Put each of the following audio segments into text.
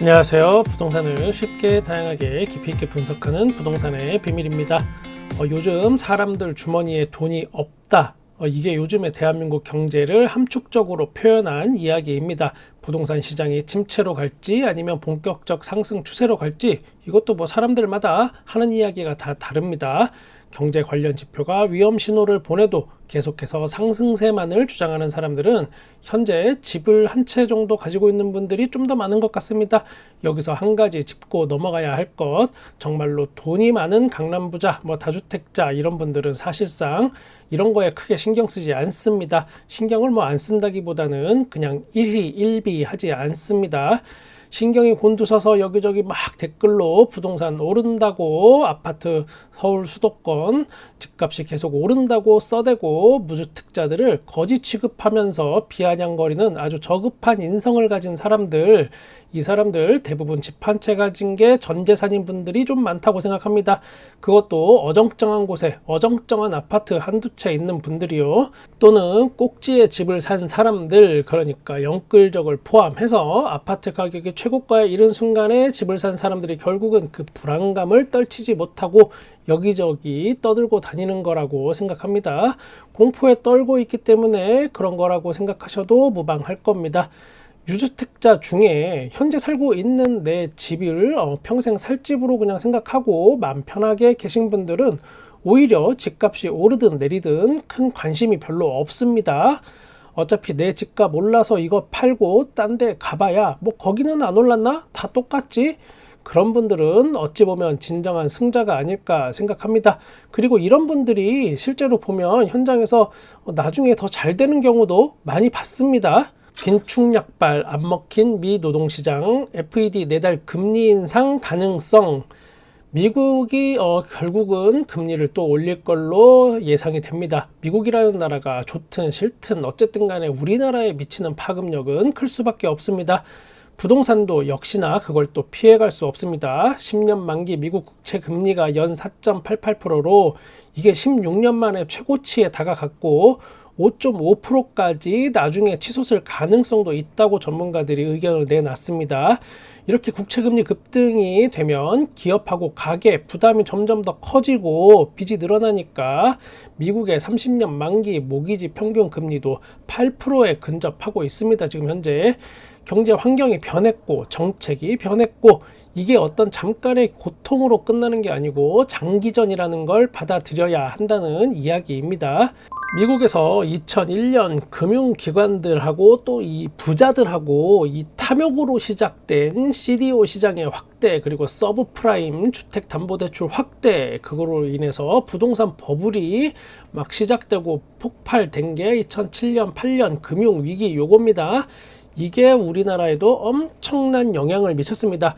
안녕하세요. 부동산을 쉽게 다양하게 깊이 있게 분석하는 부동산의 비밀입니다. 어, 요즘 사람들 주머니에 돈이 없다. 어, 이게 요즘의 대한민국 경제를 함축적으로 표현한 이야기입니다. 부동산 시장이 침체로 갈지 아니면 본격적 상승 추세로 갈지 이것도 뭐 사람들마다 하는 이야기가 다 다릅니다. 경제 관련 지표가 위험 신호를 보내도 계속해서 상승세만을 주장하는 사람들은 현재 집을 한 채 정도 가지고 있는 분들이 좀 더 많은 것 같습니다. 여기서 한 가지 짚고 넘어가야 할 것, 정말로 돈이 많은 강남 부자, 뭐 다주택자 이런 분들은 사실상 이런 거에 크게 신경 쓰지 않습니다. 신경을 뭐 안 쓴다기보다는 그냥 일희 일비하지 않습니다. 신경이 곤두서서 여기저기 막 댓글로 부동산 오른다고 아파트 서울 수도권 집값이 계속 오른다고 써대고 무주택자들을 거지 취급하면서 비아냥거리는 아주 저급한 인성을 가진 사람들 이 사람들 대부분 집 한 채 가진 게 전 재산인 분들이 좀 많다고 생각합니다. 그것도 어정쩡한 곳에 어정쩡한 아파트 한두 채 있는 분들이요. 또는 꼭지에 집을 산 사람들 그러니까 영끌적을 포함해서 아파트 가격이 최고가에 이른 순간에 집을 산 사람들이 결국은 그 불안감을 떨치지 못하고 여기저기 떠들고 다니는 거라고 생각합니다. 공포에 떨고 있기 때문에 그런 거라고 생각하셔도 무방할 겁니다. 유주택자 중에 현재 살고 있는 내 집을 어, 평생 살 집으로 그냥 생각하고 마음 편하게 계신 분들은 오히려 집값이 오르든 내리든 큰 관심이 별로 없습니다. 어차피 내 집값 올라서 이거 팔고 딴 데 가봐야 뭐 거기는 안 올랐나? 다 똑같지? 그런 분들은 어찌 보면 진정한 승자가 아닐까 생각합니다. 그리고 이런 분들이 실제로 보면 현장에서 나중에 더 잘 되는 경우도 많이 봤습니다. 긴축약발 안 먹힌 미 노동시장 FED 내달 금리 인상 가능성 미국이 어, 결국은 금리를 또 올릴 걸로 예상이 됩니다. 미국이라는 나라가 좋든 싫든 어쨌든 간에 우리나라에 미치는 파급력은 클 수밖에 없습니다. 부동산도 역시나 그걸 또 피해갈 수 없습니다. 10년 만기 미국 국채 금리가 연 4.88%로 이게 16년 만에 최고치에 다가갔고 5.5%까지 나중에 치솟을 가능성도 있다고 전문가들이 의견을 내놨습니다. 이렇게 국채금리 급등이 되면 기업하고 가계 부담이 점점 더 커지고 빚이 늘어나니까 미국의 30년 만기 모기지 평균 금리도 8%에 근접하고 있습니다. 지금 현재 경제 환경이 변했고 정책이 변했고 이게 어떤 잠깐의 고통으로 끝나는 게 아니고 장기전이라는 걸 받아들여야 한다는 이야기입니다. 미국에서 2001년 금융기관들하고 또 이 부자들하고 이 탐욕으로 시작된 CDO 시장의 확대 그리고 서브프라임 주택담보대출 확대 그거로 인해서 부동산 버블이 막 시작되고 폭발된 게 2007년 8년 금융위기 요겁니다. 이게 우리나라에도 엄청난 영향을 미쳤습니다.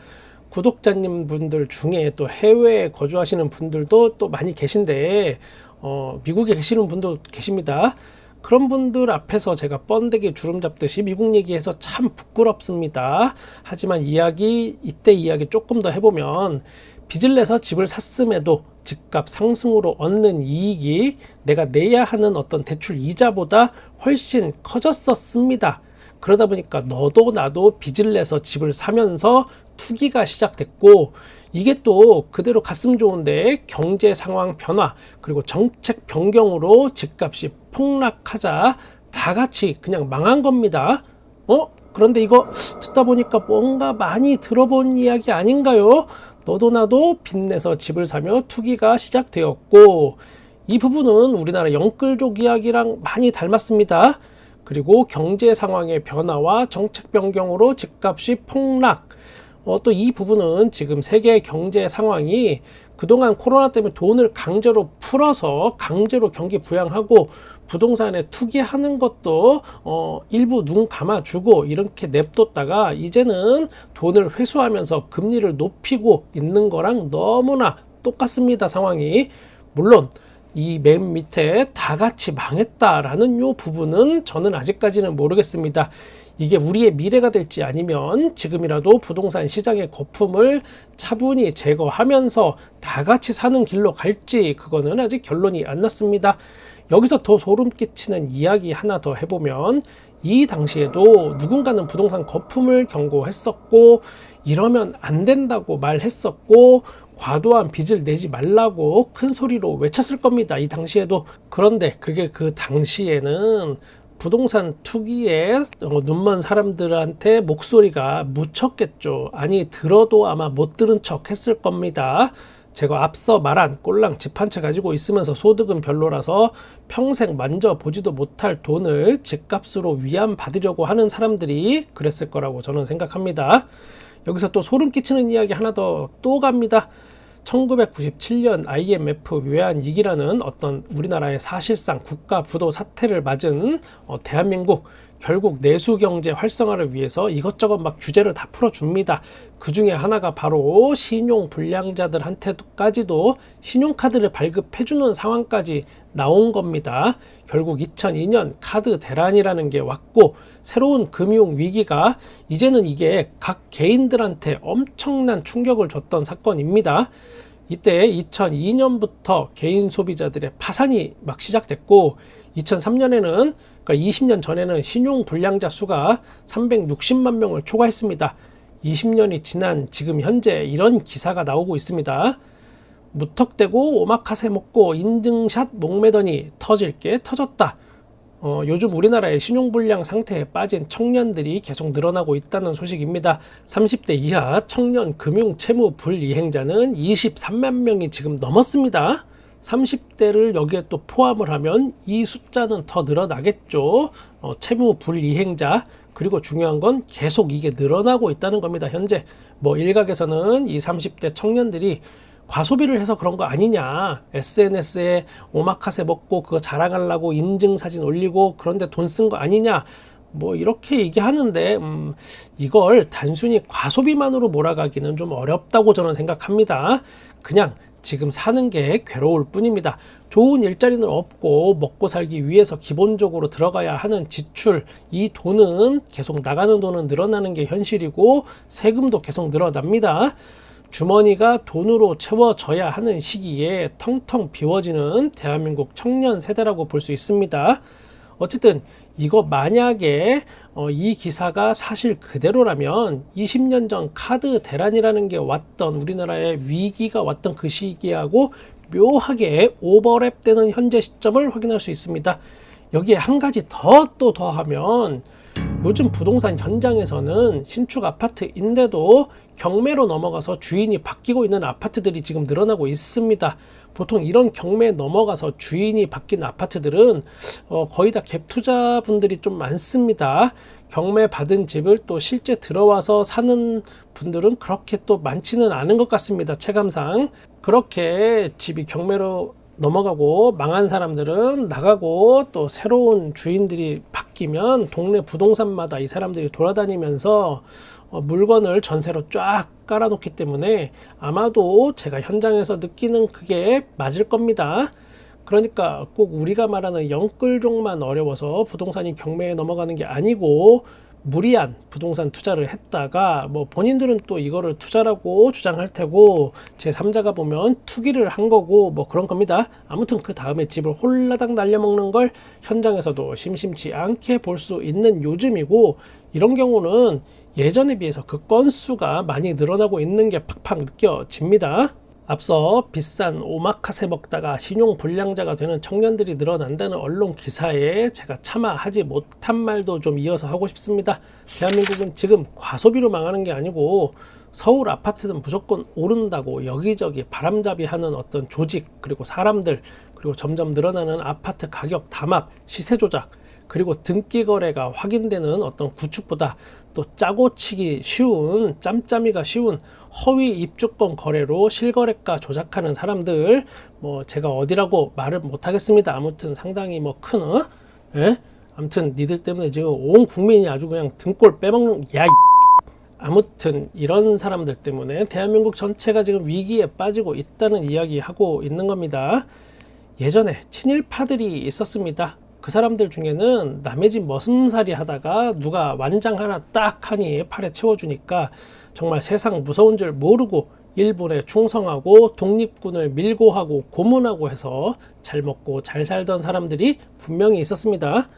구독자님 분들 중에 또 해외에 거주하시는 분들도 또 많이 계신데 어, 미국에 계시는 분도 계십니다. 그런 분들 앞에서 제가 번데기 주름 잡듯이 미국 얘기해서 참 부끄럽습니다. 하지만 이야기 이때 이야기 조금 더 해보면 빚을 내서 집을 샀음에도 집값 상승으로 얻는 이익이 내가 내야 하는 어떤 대출 이자보다 훨씬 커졌었습니다. 그러다 보니까 너도 나도 빚을 내서 집을 사면서 투기가 시작됐고 이게 또 그대로 갔으면 좋은데 경제 상황 변화 그리고 정책 변경으로 집값이 폭락하자 다 같이 그냥 망한 겁니다. 어? 그런데 이거 듣다 보니까 뭔가 많이 들어본 이야기 아닌가요? 너도 나도 빚내서 집을 사며 투기가 시작되었고 이 부분은 우리나라 영끌족 이야기랑 많이 닮았습니다. 그리고 경제 상황의 변화와 정책 변경으로 집값이 폭락. 어, 또 이 부분은 지금 세계 경제 상황이 그동안 코로나 때문에 돈을 강제로 풀어서 강제로 경기 부양하고 부동산에 투기하는 것도 어, 일부 눈 감아주고 이렇게 냅뒀다가 이제는 돈을 회수하면서 금리를 높이고 있는 거랑 너무나 똑같습니다 상황이. 물론 이 맨 밑에 다 같이 망했다라는 요 부분은 저는 아직까지는 모르겠습니다. 이게 우리의 미래가 될지 아니면 지금이라도 부동산 시장의 거품을 차분히 제거하면서 다 같이 사는 길로 갈지 그거는 아직 결론이 안 났습니다. 여기서 더 소름 끼치는 이야기 하나 더 해보면 이 당시에도 누군가는 부동산 거품을 경고했었고 이러면 안 된다고 말했었고 과도한 빚을 내지 말라고 큰 소리로 외쳤을 겁니다. 이 당시에도 그런데 그게 그 당시에는 부동산 투기에 어, 눈먼 사람들한테 목소리가 묻혔겠죠. 아니 들어도 아마 못 들은 척 했을 겁니다. 제가 앞서 말한 꼴랑 집 한 채 가지고 있으면서 소득은 별로라서 평생 만져보지도 못할 돈을 집값으로 위안 받으려고 하는 사람들이 그랬을 거라고 저는 생각합니다. 여기서 또 소름 끼치는 이야기 하나 더 또 갑니다. 1997년 IMF 외환 위기라는 어떤 우리나라의 사실상 국가 부도 사태를 맞은 어, 대한민국 결국 내수 경제 활성화를 위해서 이것저것 막 규제를 다 풀어줍니다. 그 중에 하나가 바로 신용 불량자들한테까지도 신용카드를 발급해주는 상황까지 나온 겁니다. 결국 2002년 카드 대란이라는 게 왔고 새로운 금융 위기가 이제는 이게 각 개인들한테 엄청난 충격을 줬던 사건입니다. 이때 2002년부터 개인 소비자들의 파산이 막 시작됐고 2003년에는 그러니까 20년 전에는 신용 불량자 수가 360만 명을 초과했습니다. 20년이 지난 지금 현재 이런 기사가 나오고 있습니다. 무턱대고 오마카세 먹고 인증샷 목매더니 터질 게 터졌다. 어, 요즘 우리나라의 신용불량 상태에 빠진 청년들이 계속 늘어나고 있다는 소식입니다. 30대 이하 청년 금융 채무 불이행자는 23만 명이 지금 넘었습니다. 30대를 여기에 또 포함을 하면 이 숫자는 더 늘어나겠죠. 어, 채무 불이행자 그리고 중요한 건 계속 이게 늘어나고 있다는 겁니다. 현재 뭐 일각에서는 이 30대 청년들이 과소비를 해서 그런 거 아니냐. SNS에 오마카세 먹고 그거 자랑하려고 인증 사진 올리고 그런데 돈 쓴 거 아니냐. 뭐 이렇게 얘기하는데 음, 이걸 단순히 과소비만으로 몰아가기는 좀 어렵다고 저는 생각합니다. 그냥 지금 사는 게 괴로울 뿐입니다. 좋은 일자리는 없고 먹고 살기 위해서 기본적으로 들어가야 하는 지출, 이 돈은 계속 나가는 돈은 늘어나는 게 현실이고 세금도 계속 늘어납니다. 주머니가 돈으로 채워져야 하는 시기에 텅텅 비워지는 대한민국 청년 세대라고 볼 수 있습니다. 어쨌든 이거 만약에 어, 이 기사가 사실 그대로라면 20년 전 카드 대란이라는 게 왔던 우리나라의 위기가 왔던 그 시기하고 묘하게 오버랩되는 현재 시점을 확인할 수 있습니다. 여기에 한 가지 더 또 더하면 요즘 부동산 현장에서는 신축 아파트인데도 경매로 넘어가서 주인이 바뀌고 있는 아파트들이 지금 늘어나고 있습니다. 보통 이런 경매에 넘어가서 주인이 바뀐 아파트들은 어, 거의 다 갭 투자분들이 좀 많습니다. 경매 받은 집을 또 실제 들어와서 사는 분들은 그렇게 또 많지는 않은 것 같습니다. 체감상. 그렇게 집이 경매로 넘어가고 망한 사람들은 나가고 또 새로운 주인들이 바뀌면 동네 부동산마다 이 사람들이 돌아다니면서 어, 물건을 전세로 쫙 깔아놓기 때문에 아마도 제가 현장에서 느끼는 그게 맞을 겁니다. 그러니까 꼭 우리가 말하는 영끌종만 어려워서 부동산이 경매에 넘어가는 게 아니고 무리한 부동산 투자를 했다가 뭐 본인들은 또 이거를 투자라고 주장할 테고 제 3자가 보면 투기를 한 거고 뭐 그런 겁니다. 아무튼 그 다음에 집을 홀라당 날려먹는 걸 현장에서도 심심치 않게 볼 수 있는 요즘이고 이런 경우는 예전에 비해서 그 건수가 많이 늘어나고 있는 게 팍팍 느껴집니다. 앞서 비싼 오마카세 먹다가 신용 불량자가 되는 청년들이 늘어난다는 언론 기사에 제가 차마 하지 못한 말도 좀 이어서 하고 싶습니다. 대한민국은 지금 과소비로 망하는 게 아니고 서울 아파트는 무조건 오른다고 여기저기 바람잡이 하는 어떤 조직 그리고 사람들 그리고 점점 늘어나는 아파트 가격 담합 시세 조작 그리고 등기 거래가 확인되는 어떤 구축보다 또 짜고 치기 쉬운 짬짬이가 쉬운 허위 입주권 거래로 실거래가 조작하는 사람들 뭐 제가 어디라고 말을 못 하겠습니다. 아무튼 상당히 뭐큰 어? 예? 아무튼 니들 때문에 지금 온 국민이 아주 그냥 등골 빼먹는 야 아무튼 이런 사람들 때문에 대한민국 전체가 지금 위기에 빠지고 있다는 이야기 하고 있는 겁니다. 예전에 친일파들이 있었습니다. 그 사람들 중에는 남의 집 머슴살이 하다가 누가 완장 하나 딱 하니 팔에 채워주니까 정말 세상 무서운 줄 모르고 일본에 충성하고 독립군을 밀고 하고 고문하고 해서 잘 먹고 잘 살던 사람들이 분명히 있었습니다.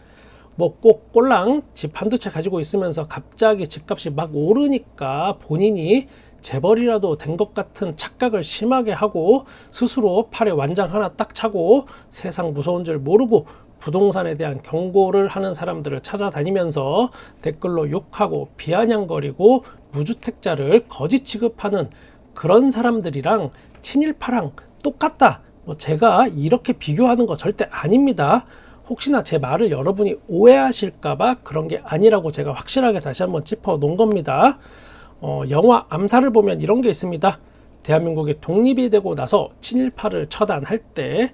뭐꼭 꼴랑 집 한두 채 가지고 있으면서 갑자기 집값이 막 오르니까 본인이 재벌이라도 된 것 같은 착각을 심하게 하고 스스로 팔에 완장 하나 딱 차고 세상 무서운 줄 모르고 부동산에 대한 경고를 하는 사람들을 찾아다니면서 댓글로 욕하고 비아냥거리고 무주택자를 거짓 취급하는 그런 사람들이랑 친일파랑 똑같다. 뭐 제가 이렇게 비교하는 거 절대 아닙니다. 혹시나 제 말을 여러분이 오해하실까봐 그런 게 아니라고 제가 확실하게 다시 한번 짚어 놓은 겁니다. 어, 영화 암살을 보면 이런 게 있습니다. 대한민국이 독립이 되고 나서 친일파를 처단할 때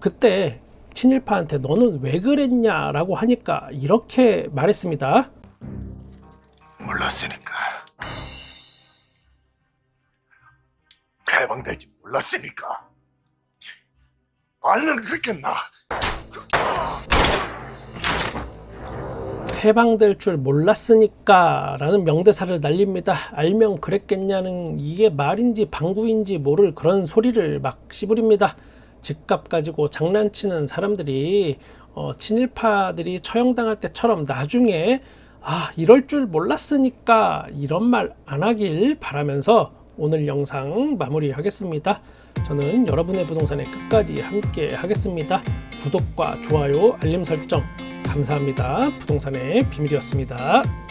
그때 친일파한테 너는 왜 그랬냐라고 하니까 이렇게 말했습니다. 몰랐으니까. 해방될지 몰랐으니까. 알면 그랬겠나? 해방될 줄 몰랐으니까 라는 명대사를 날립니다. 알면 그랬겠냐는 이게 말인지 방구인지 모를 그런 소리를 막 씹으립니다. 집값 가지고 장난치는 사람들이 어, 친일파들이 처형당할 때처럼 나중에 아 이럴 줄 몰랐으니까 이런 말 안 하길 바라면서 오늘 영상 마무리하겠습니다. 저는 여러분의 부동산에 끝까지 함께 하겠습니다. 구독과 좋아요, 알림 설정 감사합니다. 부동산의 비밀이었습니다.